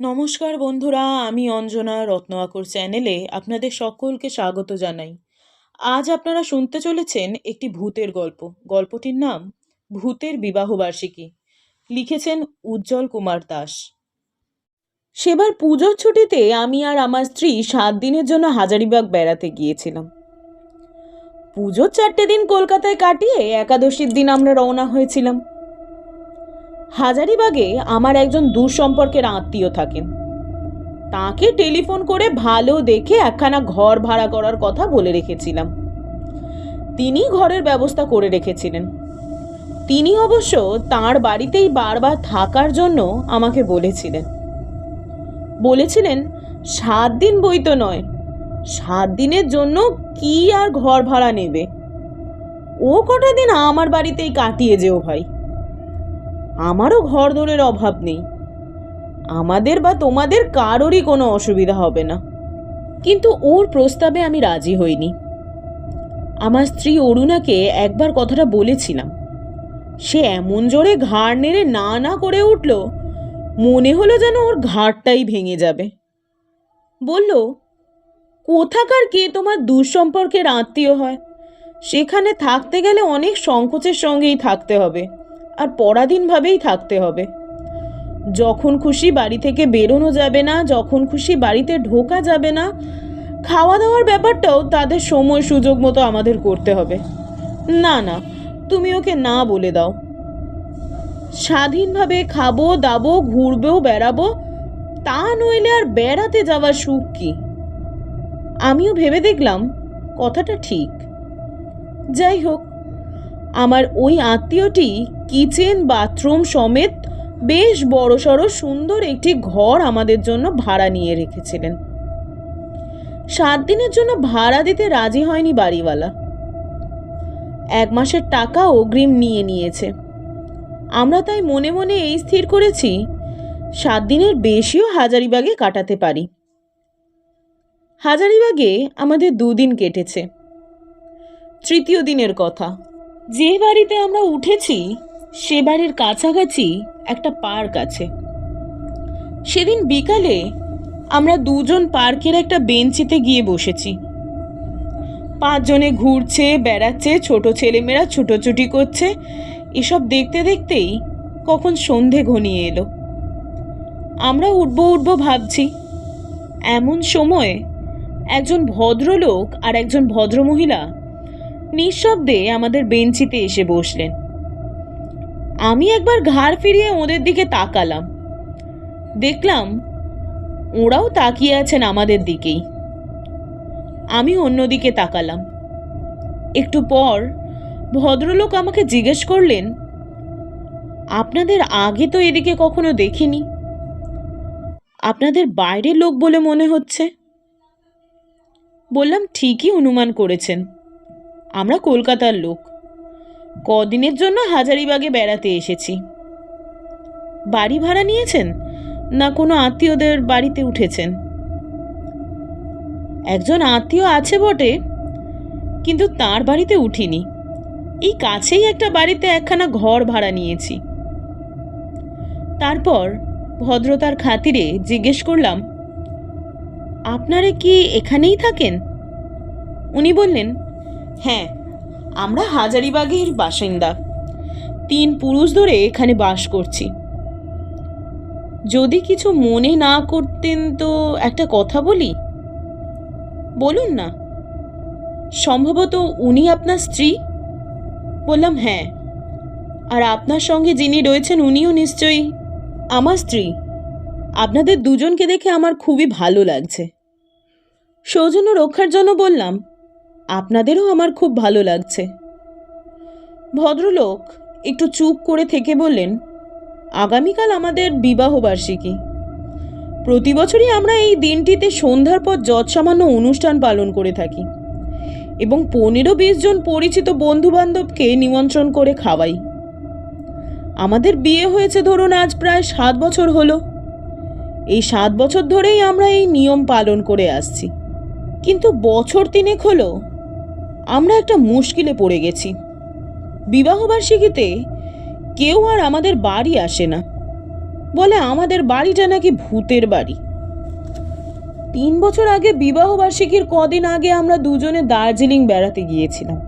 নমস্কার বন্ধুরা, আমি অঞ্জনা রত্নআকর চ্যানেলে আপনাদের সকলকে স্বাগত জানাই। আজ আপনারা শুনতে চলেছেন একটি ভূতের গল্প। গল্পটির নাম, ভূতের বিবাহবার্ষিকী। লিখেছেন উজ্জ্বল কুমার দাস। সেবার পুজোর ছুটিতে আমি আর আমার স্ত্রী সাত দিনের জন্য হাজারিবাগ বেড়াতে গিয়েছিলাম। পুজোর চারটে দিন কলকাতায় কাটিয়ে একাদশীর দিন আমরা রওনা হয়েছিলাম। হাজারিবাগে আমার একজন দূর সম্পর্কের আত্মীয় থাকেন। তাকে টেলিফোন করে ভালো দেখে একখানা ঘর ভাড়া করার কথা বলে রেখেছিলাম। তিনি ঘরের ব্যবস্থা করে রেখেছিলেন। তিনি অবশ্য তার বাড়িতেই বারবার থাকার জন্য আমাকে বলেছিলেন। বলেছিলেন, সাত দিন বই তো নয়, সাত দিনের জন্য কি আর ঘর ভাড়া নেবে? ও কটা দিন আমার বাড়িতেই কাটিয়ে যেও ভাই। আমারও ঘর দোরের অভাব নেই। আমাদের বা তোমাদের কারোরই কোনো অসুবিধা হবে না। কিন্তু ওর প্রস্তাবে আমি রাজি হইনি। আমার স্ত্রী অরুণাকে একবার কথাটা বলেছিলাম। সে এমন জোরে ঘাড় নেড়ে না না করে উঠল, মনে হলো যেন ওর ঘাড়টাই ভেঙে যাবে। বলল, কোথাকার কে তোমার দুঃসম্পর্কের আত্মীয় হয়? সেখানে থাকতে গেলে অনেক সংকোচের সঙ্গেই থাকতে হবে। আর পরাধীনভাবেই থাকতে হবে। যখন খুশি বাড়ি থেকে বেরোনো যাবে না, যখন খুশি বাড়িতে ঢোকা যাবে না খাওয়া দাওয়ার ব্যাপারটাও তাদের সময় সুযোগ মতো আমাদের করতে হবে। না না, তুমি ওকে না বলে দাও। স্বাধীনভাবে খাব, দাবো ঘুরবেও বেড়াবো, তা নইলে আর বেড়াতে যাওয়ার সুখ কি? আমিও ভেবে দেখলাম, কথাটা ঠিক। যাই হোক আমার ওই আত্মীয়টি কিচেন, বাথরুম সমেত বেশ বড়সড় সুন্দর একটি ঘর আমাদের জন্য ভাড়া নিয়ে রেখেছিলেন। সাত দিনের জন্য ভাড়া দিতে রাজি হয়নি বাড়িওয়ালা। এক মাসের টাকা অগ্রিম নিয়ে নিয়েছে। আমরা তাই মনে মনে এই স্থির করেছি, সাত দিনের বেশিও হাজারিবাগে কাটাতে পারি। হাজারিবাগে আমাদের দুদিন কেটেছে। তৃতীয় দিনের কথা। যে বাড়িতে আমরা উঠেছি, সে বাড়ির কাছাকাছি একটা পার্ক আছে। সেদিন বিকালে আমরা দুজন পার্কের একটা বেঞ্চিতে গিয়ে বসেছি। পাঁচজনে ঘুরছে, বেড়াচ্ছে, ছোট ছেলেমেয়েরা ছুটোছুটি করছে। এসব দেখতে দেখতেই কখন সন্ধে ঘনিয়ে এলো। আমরা উঠবো উঠবো ভাবছি। এমন সময় একজন ভদ্রলোক আর একজন ভদ্রমহিলা নিঃশব্দে আমাদের বেঞ্চিতে এসে বসলেন। আমি একবার ঘাড় ফিরিয়ে ওদের দিকে তাকালাম। দেখলাম ওরাও তাকিয়ে আছেন আমাদের দিকেই। আমি অন্যদিকে তাকালাম। একটু পর ভদ্রলোক আমাকে জিজ্ঞেস করলেন, আপনাদের আগে তো এদিকে কখনো দেখিনি? আপনাদের বাইরের লোক বলে মনে হচ্ছে? বললাম, ঠিকই অনুমান করেছেন। আমরা কলকাতার লোক। কদিনের জন্য হাজারিবাগে বেড়াতে এসেছি। বাড়ি ভাড়া নিয়েছেন না কোনো আত্মীয়দের বাড়িতে উঠেছেন? একজন আত্মীয় আছে বটে, কিন্তু তার বাড়িতে উঠিনি। এই কাছেই একটা বাড়িতে একখানা ঘর ভাড়া নিয়েছি। তারপর ভদ্রতার খাতিরে জিজ্ঞেস করলাম, আপনারা কি এখানেই থাকেন? উনি বললেন হ্যাঁ আমরা হাজারিবাগের বাসিন্দা। তিন পুরুষ ধরে এখানে বাস করছি। যদি কিছু মনে না করতেন তো একটা কথা বলি? বলুন না। সম্ভবত উনি আপনার স্ত্রী? বললাম হ্যাঁ। আর আপনার সঙ্গে যিনি রয়েছেন উনিও নিশ্চয়ই আমার স্ত্রী। আপনাদের দুজনকে দেখে আমার খুবই ভালো লাগছে। সৌজন্য রক্ষার জন্য বললাম আপনাদেরও আমার খুব ভালো লাগছে। ভদ্রলোক একটু চুপ করে থেকে বললেন, আগামীকাল আমাদের বিবাহবার্ষিকী। প্রতি বছরই আমরা এই দিনটিতে সন্ধ্যার পর যৎসামান্য অনুষ্ঠান পালন করে থাকি এবং পনেরো বিশ জন পরিচিত বন্ধুবান্ধবকে নিমন্ত্রণ করে খাওয়াই। আমাদের বিয়ে হয়েছে ধরুন আজ প্রায় সাত বছর হলো। এই সাত বছর ধরেই আমরা এই নিয়ম পালন করে আসছি। কিন্তু বছর তিনেক হলো। আমরা একটা মুশকিলে পড়ে গেছি। বিবাহবার্ষিকীতে কেউ আর আমাদের বাড়ি আসে না। বলে আমাদের বাড়িটা নাকি ভূতের বাড়ি। তিন বছর আগে বিবাহবার্ষিকীর কদিন আগে আমরা দুজনে দার্জিলিং বেড়াতে গিয়েছিলাম।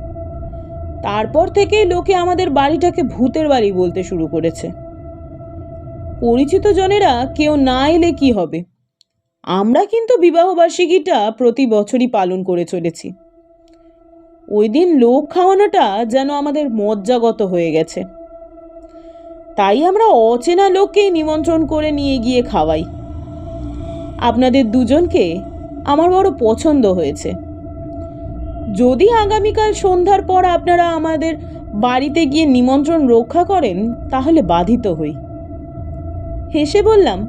তারপর থেকেই লোকে আমাদের বাড়িটাকে ভূতের বাড়ি বলতে শুরু করেছে। পরিচিত জনেরা কেউ না এলে কি হবে? আমরা কিন্তু বিবাহবার্ষিকীটা প্রতি বছরই পালন করে চলেছি। ওই দিন লোক খাওয়ানোটা যেন আমাদের মজ্জাগত হয়ে গেছে। তাই আমরা অচেনা লোককেই নিমন্ত্রণ করে নিয়ে গিয়ে খাওয়াই। আপনাদের দুজনকে আমার বড় পছন্দ হয়েছে। যদি আগামীকাল সন্ধ্যার পর আপনারা আমাদের বাড়িতে গিয়ে নিমন্ত্রণ রক্ষা করেন, তাহলে বাধিত হই। হেসে বললাম,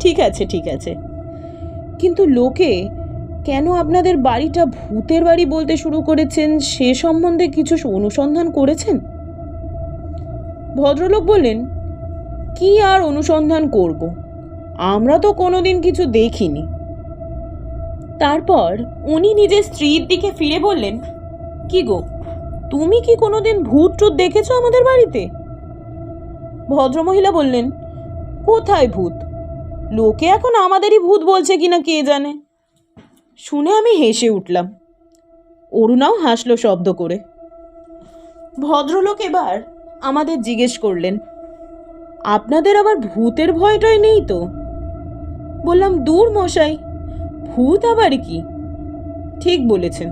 ঠিক আছে ঠিক আছে। কিন্তু লোকে কেন আপনাদের বাড়িটা ভূতের বাড়ি বলতে শুরু করেছেন? সে সম্বন্ধে কিছু অনুসন্ধান করেছেন? ভদ্রলোক বললেন, কি আর অনুসন্ধান করব? আমরা তো কোনোদিন কিছু দেখিনি। তারপর উনি নিজের স্ত্রীর দিকে ফিরে বললেন, কি গো, তুমি কি কোনোদিন ভূত টুত দেখেছ আমাদের বাড়িতে? ভদ্রমহিলা বললেন, কোথায় ভূত? লোকে এখন আমাদেরই ভূত বলছে কিনা কে জানে? শুনে আমি হেসে উঠলাম। অরুণাও হাসলো শব্দ করে। ভদ্রলোক এবার আমাদের জিজ্ঞেস করলেন, আপনাদের আবার ভূতের ভয়টয় নেই তো? বললাম, দূর মশাই, ভূত আবার কি? ঠিক বলেছেন,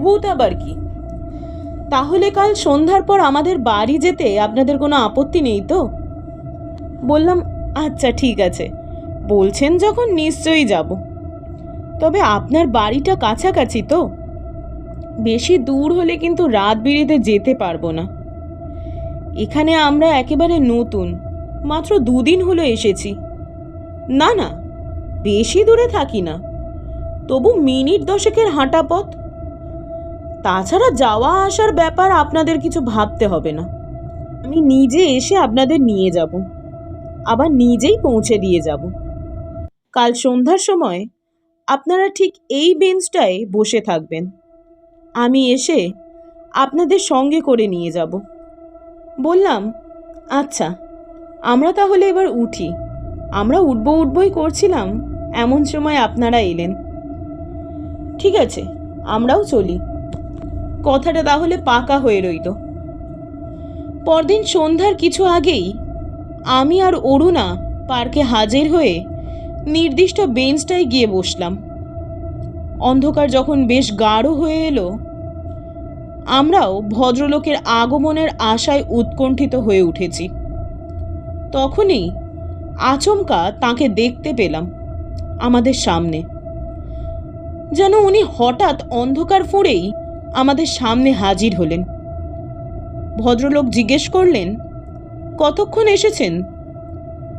ভূত আবার কি? তাহলে কাল সন্ধ্যার পর আমাদের বাড়ি যেতে আপনাদের কোনো আপত্তি নেই তো? বললাম আচ্ছা ঠিক আছে, বলছেন যখন নিশ্চয়ই যাব। তবে আপনার বাড়িটা কাছাকাছি তো। বেশি দূর হলে কিন্তু রাত বিড়িতে যেতে পারব না। এখানে আমরা একেবারে নতুন, মাত্র দুদিন হলো এসেছি। না না, বেশি দূরে থাকি না, তবু মিনিট দশেকের হাঁটা পথ। তাছাড়া যাওয়া আসার ব্যাপার আপনাদের কিছু ভাবতে হবে না। আমি নিজে এসে আপনাদের নিয়ে যাব, আবার নিজেই পৌঁছে দিয়ে যাব। কাল সন্ধ্যার সময় আপনারা ঠিক এই বেঞ্চটায় বসে থাকবেন। আমি এসে আপনাদের সঙ্গে করে নিয়ে যাব। বললাম আচ্ছা আমরা তাহলে এবার উঠি। আমরা উঠবো উঠবই করছিলাম, এমন সময় আপনারা এলেন। ঠিক আছে, আমরাও চলি। কথাটা তাহলে পাকা হয়ে রইল। পরদিন সন্ধ্যার কিছু আগেই আমি আর অরুণা পার্কে হাজির হয়ে নির্দিষ্ট বেঞ্চটায় গিয়ে বসলাম। অন্ধকার যখন বেশ গাঢ় হয়ে এলো, আমরাও ভদ্রলোকের আগমনের আশায় উৎকণ্ঠিত হয়ে উঠেছি। তখনই আচমকা তাকে দেখতে পেলাম আমাদের সামনে। যেন উনি হঠাৎ অন্ধকার ফুঁড়েই আমাদের সামনে হাজির হলেন। ভদ্রলোক জিজ্ঞেস করলেন, কতক্ষণ এসেছেন?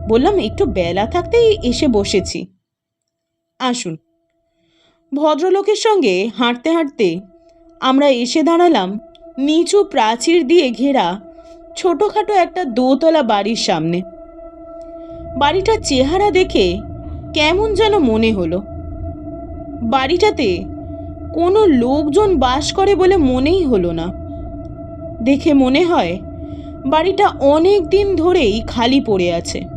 বললাম, একটু বেলা থাকতেই এসে বসেছি। আসুন। ভদ্রলোকের সঙ্গে হাঁটতে হাঁটতে আমরা এসে দাঁড়ালাম নিচু প্রাচীর দিয়ে ঘেরা ছোটোখাটো একটা দোতলা বাড়ির সামনে। বাড়িটার চেহারা দেখে কেমন যেন মনে হলো। বাড়িটাতে কোনো লোকজন বাস করে বলে মনেই হলো না। দেখে মনে হয় বাড়িটা অনেক দিন ধরেই খালি পড়ে আছে।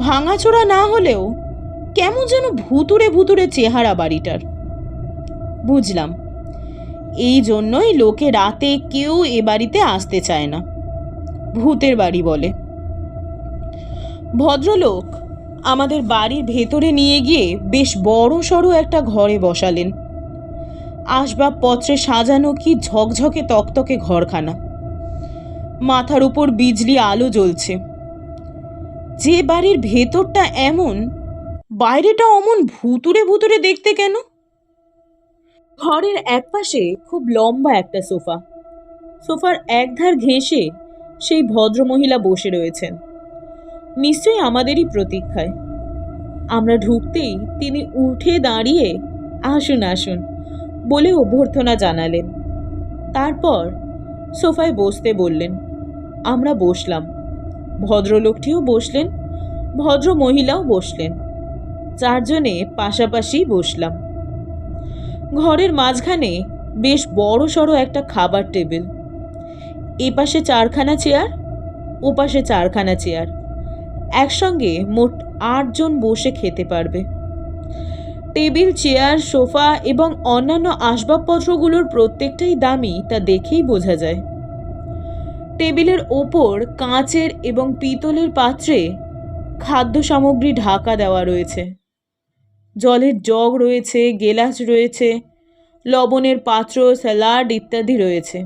ভাঙাচোরা না হলেও কেমন যেন ভুতুরে ভুতুরে চেহারা বাড়িটার। বুঝলাম, এই জন্যই লোকে রাতে কেউ এ বাড়িতে আসতে চায় না, ভূতের বাড়ি বলে। ভদ্রলোক আমাদের বাড়ির ভেতরে নিয়ে গিয়ে বেশ বড় সড়ো একটা ঘরে বসালেন। আসবাবপত্রে সাজানো কি ঝকঝকে তকতকে ঘরখানা। মাথার উপর বিজলি আলো জ্বলছে। যে বাড়ির ভেতরটা এমন, বাইরেটা অমন ভুতুরে ভুতুরে দেখতে কেন? ঘরের একপাশে খুব লম্বা একটা সোফা। সোফার একধার ঘেঁষে সেই ভদ্রমহিলা বসে রয়েছেন। নিশ্চয়ই আমাদেরই প্রতীক্ষায়। আমরা ঢুকতেই তিনি উঠে দাঁড়িয়ে আসুন আসুন বলে অভ্যর্থনা জানালেন। তারপর সোফায় বসতে বললেন, আমরা বসলাম। ভদ্রলোকটিও বসলেন ভদ্র মহিলাও বসলেন। চারজনে পাশাপাশি বসলাম। ঘরের মাঝখানে বেশ বড় সড়ো একটা খাবার টেবিল। এপাশে চারখানা চেয়ার, ওপাশে চারখানা চেয়ার। একসঙ্গে মোট আটজন বসে খেতে পারবে। টেবিল, চেয়ার, সোফা এবং অন্যান্য আসবাবপত্রগুলোর প্রত্যেকটাই দামি তা দেখেই বোঝা যায়। টেবিলের ওপর কাঁচের এবং পিতলের পাত্রে খাদ্য সামগ্রী ঢাকা দেওয়া রয়েছে। জলের জগ রয়েছে, গেলাস রয়েছে, লবণের পাত্র, স্যালাড ইত্যাদি রয়েছে।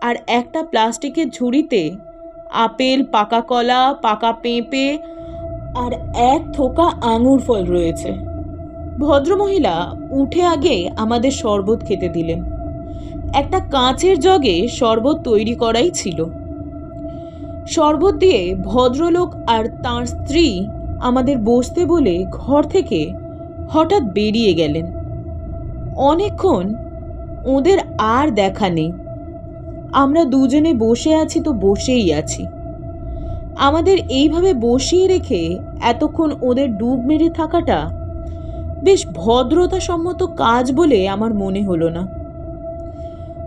আর একটা প্লাস্টিকের ঝুড়িতে আপেল, পাকা কলা, পাকা পেঁপে আর এক থোকা আঙুর ফল রয়েছে। ভদ্রমহিলা উঠে আগে আমাদের শরবত খেতে দিলেন। একটা কাঁচের জগে শরবত তৈরি করাই ছিল। শরবত দিয়ে ভদ্রলোক আর তার স্ত্রী আমাদের বসতে বলে ঘর থেকে হঠাৎ বেরিয়ে গেলেন। অনেকক্ষণ ওদের আর দেখা নেই। আমরা দুজনে বসে আছি তো বসেই আছি। আমাদের এইভাবে বসিয়ে রেখে এতক্ষণ ওদের ডুব মেরে থাকাটা বেশ ভদ্রতাসম্মত কাজ বলে আমার মনে হলো না।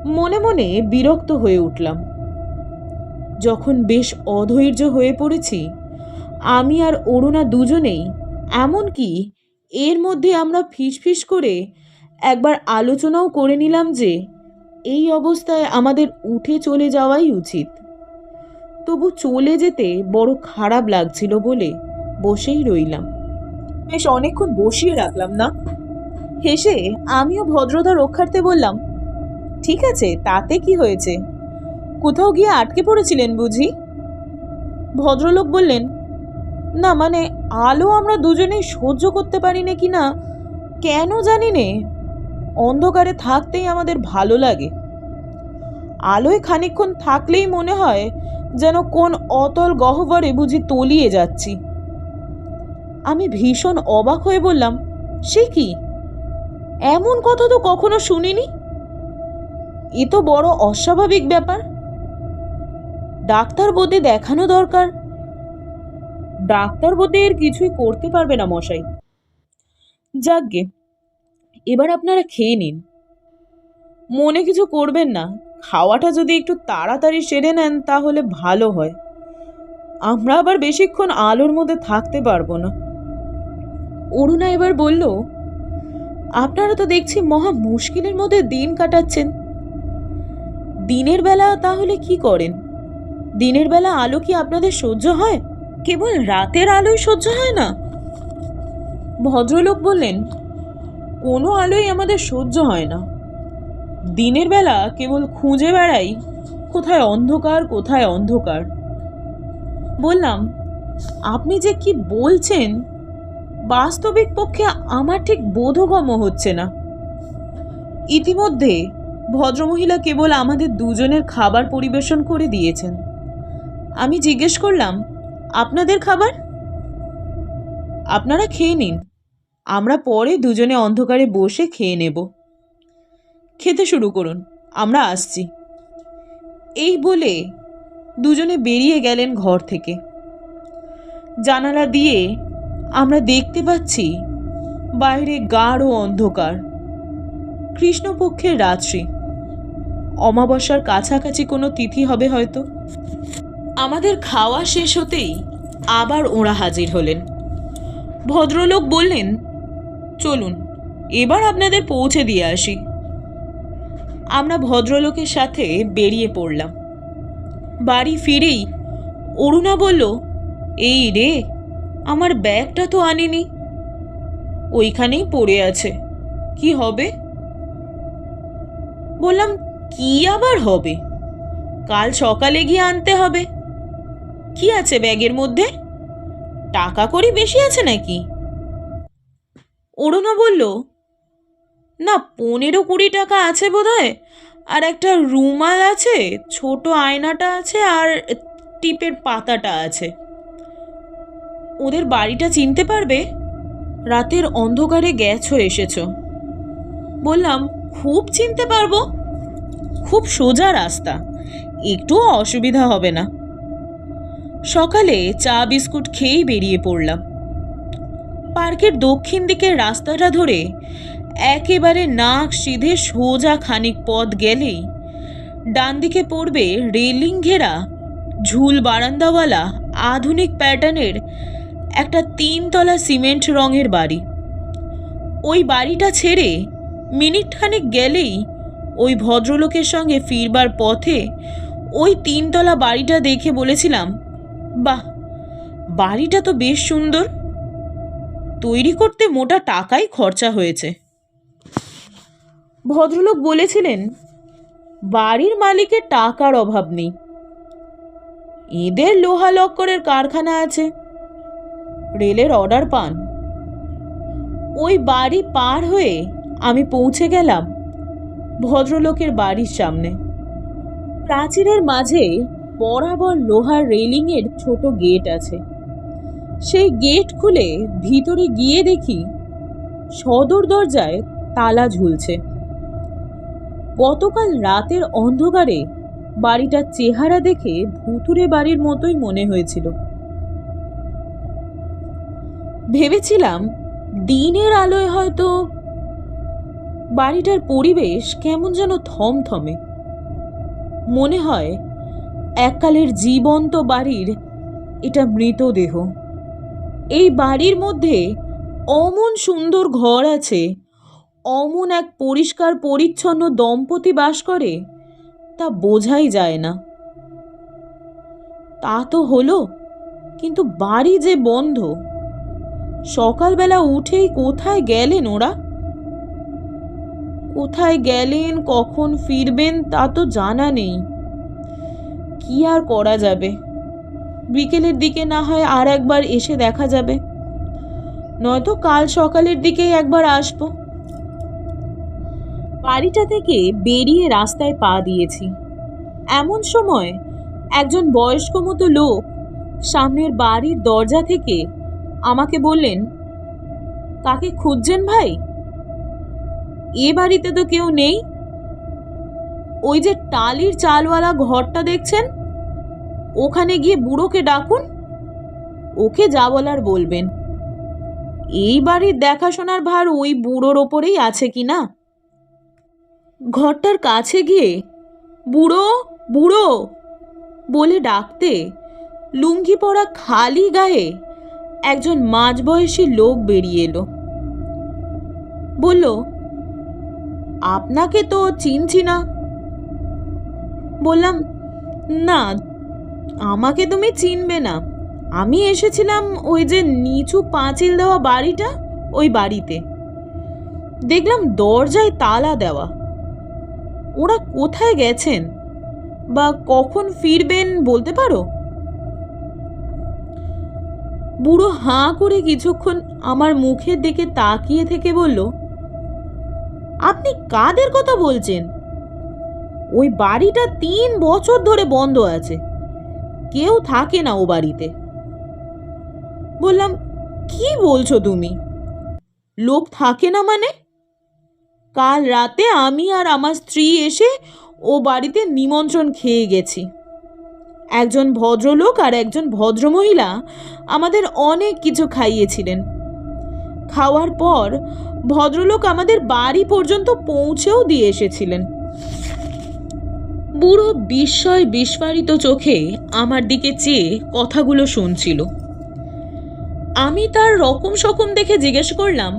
মনে মনে বিরক্ত হয়ে উঠলাম। যখন বেশ অধৈর্য হয়ে পড়েছি, আমি আর অরুণা দুজনেই, এমনকি এর মধ্যে আমরা ফিসফিস করে একবার আলোচনাও করে নিলাম যে, এই অবস্থায় আমাদের উঠে চলে যাওয়াই উচিত। তবু চলে যেতে বড় খারাপ লাগছিল বলে বসেই রইলাম। বেশ অনেকক্ষণ বসিয়ে রাখলাম না? হেসে আমিও ভদ্রতা রক্ষার্থে বললাম ঠিক আছে, তাতে কি হয়েছে? কোথাও গিয়ে আটকে পড়েছিলেন বুঝি? ভদ্রলোক বললেন, না মানে আলো আমরা দুজনেই সহ্য করতে পারি না কি না? কেন জানি নে? অন্ধকারে থাকতেই আমাদের ভালো লাগে। আলোয় খানিকক্ষণ থাকলেই মনে হয় যেন কোন অতল গহ্বরে বুঝি তলিয়ে যাচ্ছি। আমি ভীষণ অবাক হয়ে বললাম, সে কি? এমন কথা তো কখনো শুনিনি? এ তো বড় অস্বাভাবিক ব্যাপার। ডাক্তার বোধে দেখানো দরকার। ডাক্তার বোধে এর কিছুই করতে পারবে না মশাই। যাকগে, এবার আপনারা খেয়ে নিন। মনে কিছু করবেন না। খাওয়াটা যদি একটু তাড়াতাড়ি সেরে নেন, তাহলে ভালো হয়। আমরা আবার বেশিক্ষণ আলোর মধ্যে থাকতে পারব না। অরুণা এবার বলল, আপনারা তো দেখছি মহা মুশকিলের মধ্যে দিন কাটাচ্ছেন। দিনের বেলা তাহলে কি করেন? দিনের বেলা আলো কি আপনাদের সহ্য হয়? কেবল রাতের আলোই সহ্য হয় না? ভদ্রলোক বললেন, কোনো আলোই আমাদের সহ্য হয় না। দিনের বেলা কেবল খুঁজে বেড়াই, কোথায় অন্ধকার কোথায় অন্ধকার। বললাম, আপনি যে কি বলছেন, বাস্তবিক পক্ষে আমার ঠিক বোধগম্য হচ্ছে না। ইতিমধ্যে ভদ্রমহিলা কেবল আমাদের দুজনের খাবার পরিবেশন করে দিয়েছেন। আমি জিজ্ঞেস করলাম, আপনাদের খাবার? আপনারা খেয়ে নিন। আমরা পরে দুজনে অন্ধকারে বসে খেয়ে নেব। খেতে শুরু করুন। আমরা আসছি। এই বলে দুজনে বেরিয়ে গেলেন ঘর থেকে। জানালা দিয়ে আমরা দেখতে পাচ্ছি বাইরে গাঢ় অন্ধকার। কৃষ্ণপক্ষের রাত্রি। অমাবস্যার কাছাকাছি কোনো তিথি হবে হয়তো। আমাদের খাওয়া শেষ হতেই আবার ওরা হাজির হলেন। ভদ্রলোক বললেন, চলুন, এবার আপনাদের পৌঁছে দিয়ে আসি। আমরা ভদ্রলোকের সাথে বেরিয়ে পড়লাম। বাড়ি ফিরেই অরুণা বলল, এই রে, আমার ব্যাগটা তো আনিনি। ওইখানেই পড়ে আছে। কি হবে? বললাম কি আবার হবে? কাল সকালে গিয়ে আনতে হবে। কি আছে ব্যাগের মধ্যে? টাকা করি বেশি আছে নাকি? অরুণা বলল, না, পনেরো কুড়ি টাকা আছে বোধহয়, আর একটা রুমাল আছে, ছোট আয়নাটা আছে, আর টিপের পাতাটা আছে। ওদের বাড়িটা চিনতে পারবে? রাতের অন্ধকারে গেছো এসেছ। বললাম, খুব চিনতে পারব। খুব সোজা রাস্তা। একটুও অসুবিধা হবে না। সকালে চা বিস্কুট খেয়েই বেরিয়ে পড়লাম। পার্কের দক্ষিণ দিকের রাস্তাটা ধরে একেবারে নাক সিধে সোজা খানিক পথ গেলেই ডান দিকে পড়বে রেলিং ঘেরা ঝুল বারান্দাওয়ালা আধুনিক প্যাটার্নের একটা তিনতলা সিমেন্ট রঙের বাড়ি। ওই বাড়িটা ছেড়ে মিনিটখানেক গেলেই ওই ভদ্রলোকের সঙ্গে ফিরবার পথে ওই তিনতলা বাড়িটা দেখে বলেছিলাম, বাহ, বাড়িটা তো বেশ সুন্দর। তৈরি করতে মোটা টাকাই খরচা হয়েছে। ভদ্রলোক বলেছিলেন, বাড়ির মালিকের টাকার অভাব নেই। এদের লোহা লক্করের কারখানা আছে। রেলের অর্ডার পান। ওই বাড়ি পার হয়ে আমি পৌঁছে গেলাম। ভদ্রলোকের বাড়ির সামনে। প্রাচীরের মাঝে বরাবর লোহার রেলিংয়ের ছোট গেট আছে। সেই গেট খুলে ভিতরে গিয়ে দেখি সদর দরজায় তালা ঝুলছে। গতকাল রাতের অন্ধকারে বাড়িটার চেহারা দেখে ভুতুরে বাড়ির মতোই মনে হয়েছিল। ভেবেছিলাম দিনের আলোয় হয়তো বাড়িটার পরিবেশ কেমন যেন থমথমে। মনে হয় এককালের জীবন্ত বাড়ির এটা মৃতদেহ। এই বাড়ির মধ্যে অমন সুন্দর ঘর আছে, অমন এক পরিষ্কার পরিচ্ছন্ন দম্পতি বাস করে, তা বোঝাই যায় না। তা তো হলো, কিন্তু বাড়ি যে বন্ধ, সকালবেলা উঠেই কোথায় গেলেন ওরা? কোথায় গেলেন, কখন ফিরবেন তা তো জানা নেই। কি আর করা যাবে? বিকেলের দিকে না হয় আর একবার এসে দেখা যাবে। নয়তো কাল সকালের দিকেই একবার আসব। বাড়িটা থেকে বেরিয়ে রাস্তায় পা দিয়েছি। এমন সময় একজন বয়স্ক মতো লোক সামনের বাড়ির দরজা থেকে আমাকে বললেন, কাকে খুঁজছেন ভাই? এ বাড়িতে তো কেউ নেই। ওই যে টালির চালওয়ালা ঘরটা দেখছেন? ওখানে গিয়ে বুড়োকে ডাকুন। ওকে যা বলার বলবেন। এই বাড়ির দেখাশোনার ভার ওই বুড়োর ওপরেই আছে কি না? ঘরটার কাছে গিয়ে, বুড়ো বুড়ো! বলে ডাকতে, লুঙ্গি পরা খালি গায়ে একজন মাঝবয়সী লোক বেরিয়ে এলো। বলল আপনাকে তো চিনছি না। বললাম, না, আমাকে তুমি চিনবে না। আমি এসেছিলাম ওই যে নিচু পাঁচিল দেওয়া বাড়িটা, ওই বাড়িতে। দেখলাম দরজায় তালা দেওয়া। ওরা কোথায় গেছেন? বা কখন ফিরবেন বলতে পারো? বুড়ো হাঁ করে কিছুক্ষণ আমার মুখের দিকে তাকিয়ে থেকে বলল আপনি কাদের কথা বলছেন? ওই বাড়িটা তিন বছর ধরে বন্ধ আছে। কেউ থাকে না ও বাড়িতে। বললাম, কি বলছো তুমি? লোক থাকে না মানে? কাল রাতে আমি আর আমার স্ত্রী এসে ও বাড়িতে নিমন্ত্রণ খেয়ে গেছি। একজন ভদ্রলোক আর একজন ভদ্রমহিলা আমাদের অনেক কিছু খাইয়েছিলেন। খাওয়ার পর ভদ্রলোক আমাদের বাড়ি পর্যন্ত পৌঁছেও দিয়ে এসেছিলেন। বুড়ো বিস্ময় বিস্ফারিত চোখে আমার দিকে চেয়ে কথাগুলো শুনছিল। আমি তার রকম সকম দেখে জিজ্ঞেস করলাম,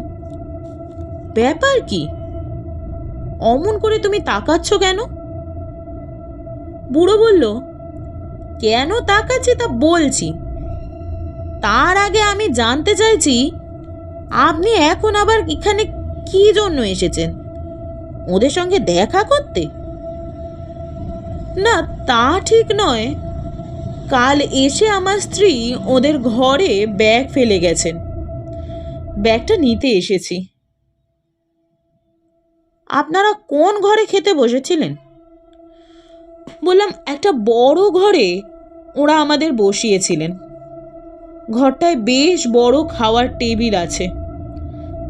ব্যাপার কি? অমন করে তুমি তাকাচ্ছ কেন? বুড়ো বলল, কেন তাকাচ্ছি তা বলছি। তার আগে আমি জানতে চাইছি আপনি এখন আবার এখানে কি জন্য এসেছেন? ওদের সঙ্গে দেখা করতে? না, তা ঠিক নয়। কাল এসে আমার স্ত্রী ওদের ঘরে ব্যাগ ফেলে গেছেন। ব্যাগটা নিতে এসেছি। আপনারা কোন ঘরে খেতে বসেছিলেন? বললাম, একটা বড় ঘরে ওরা আমাদের বসিয়েছিলেন। ঘরটায় বেশ বড় খাওয়ার টেবিল আছে।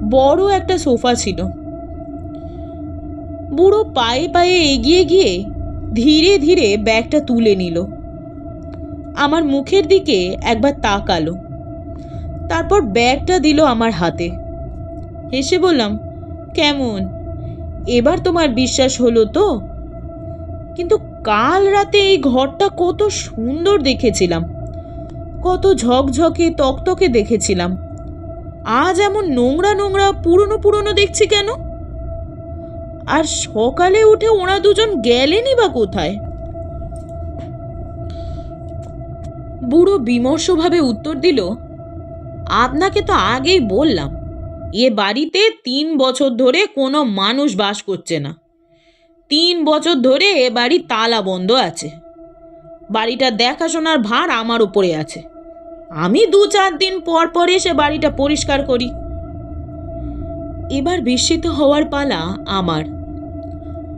বড় একটা সোফা ছিল। বুড়ো পায়ে পায়ে এগিয়ে গিয়ে ধীরে ধীরে ব্যাগটা তুলে নিল। আমার মুখের দিকে একবার তাকালো। তারপর ব্যাগটা দিল আমার হাতে। হেসে বললাম, কেমন? এবার তোমার বিশ্বাস হলো তো? কিন্তু কাল রাতে এই ঘরটা কত সুন্দর দেখেছিলাম। কত ঝকঝকে, তকতকে দেখেছিলাম। আজ এমন নোংরা নোংরা, পুরনো পুরনো দেখছি কেন? আর সকালে উঠে ওরা দুজন গেলেনই বা কোথায়? বুড়ো বিমর্ষভাবে উত্তর দিল, আপনাকে তো আগেই বললাম, এ বাড়িতে তিন বছর ধরে কোনো মানুষ বাস করছে না। তিন বছর ধরে এ বাড়ি তালা বন্ধ আছে। বাড়িটা দেখাশোনার ভার আমার উপরে আছে। আমি দু চার দিন পর পর এসে বাড়িটা পরিষ্কার করি। এবার বিস্মিত হওয়ার পালা আমার।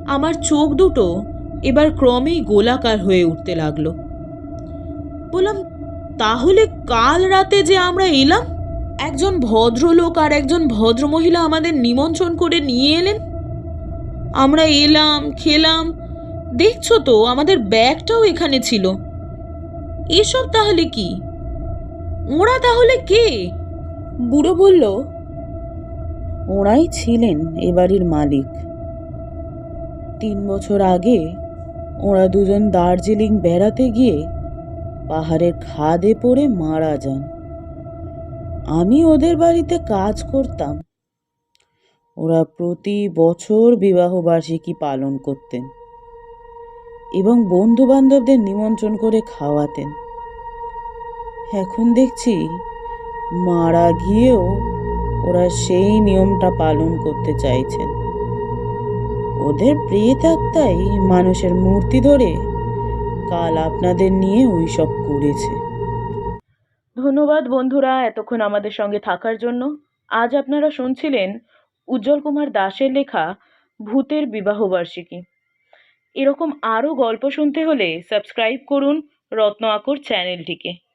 আমার চোখ দুটো এবার ক্রমেই গোলাকার হয়ে উঠতে লাগল। বললাম, তাহলে কাল রাতে যে আমরা এলাম, একজন ভদ্রলোক আর একজন ভদ্রমহিলা আমাদের নিমন্ত্রণ করে নিয়ে এলেন। আমরা এলাম, খেলাম, দেখছ তো, আমাদের ব্যাগটাও এখানে ছিল। এসব তাহলে কি? ওরা তাহলে কে? বুড়ো বলল, ওরাই ছিলেন এ বাড়ির মালিক। তিন বছর আগে ওরা দুজন দার্জিলিং বেড়াতে গিয়ে পাহাড়ের খাদে পড়ে মারা যান। আমি ওদের বাড়িতে কাজ করতাম। ওরা প্রতি বছর বিবাহ বার্ষিকী পালন করতেন এবং বন্ধু বান্ধবদের নিমন্ত্রণ করে খাওয়াতেন। এখন দেখছি মারা গিয়েও ওরা সেই নিয়মটা পালন করতে চাইছেন। ওদের প্রেতাত্মাই মানুষের মূর্তি ধরে কাল আপনাদের নিয়ে ওই সব করেছে। ধন্যবাদ বন্ধুরা এতক্ষণ আমাদের সঙ্গে থাকার জন্য। আজ আপনারা শুনছিলেন উজ্জ্বল কুমার দাসের লেখা ভূতের বিবাহবার্ষিকী। এরকম আরও গল্প শুনতে হলে সাবস্ক্রাইব করুন রত্ন আকর চ্যানেলটিকে।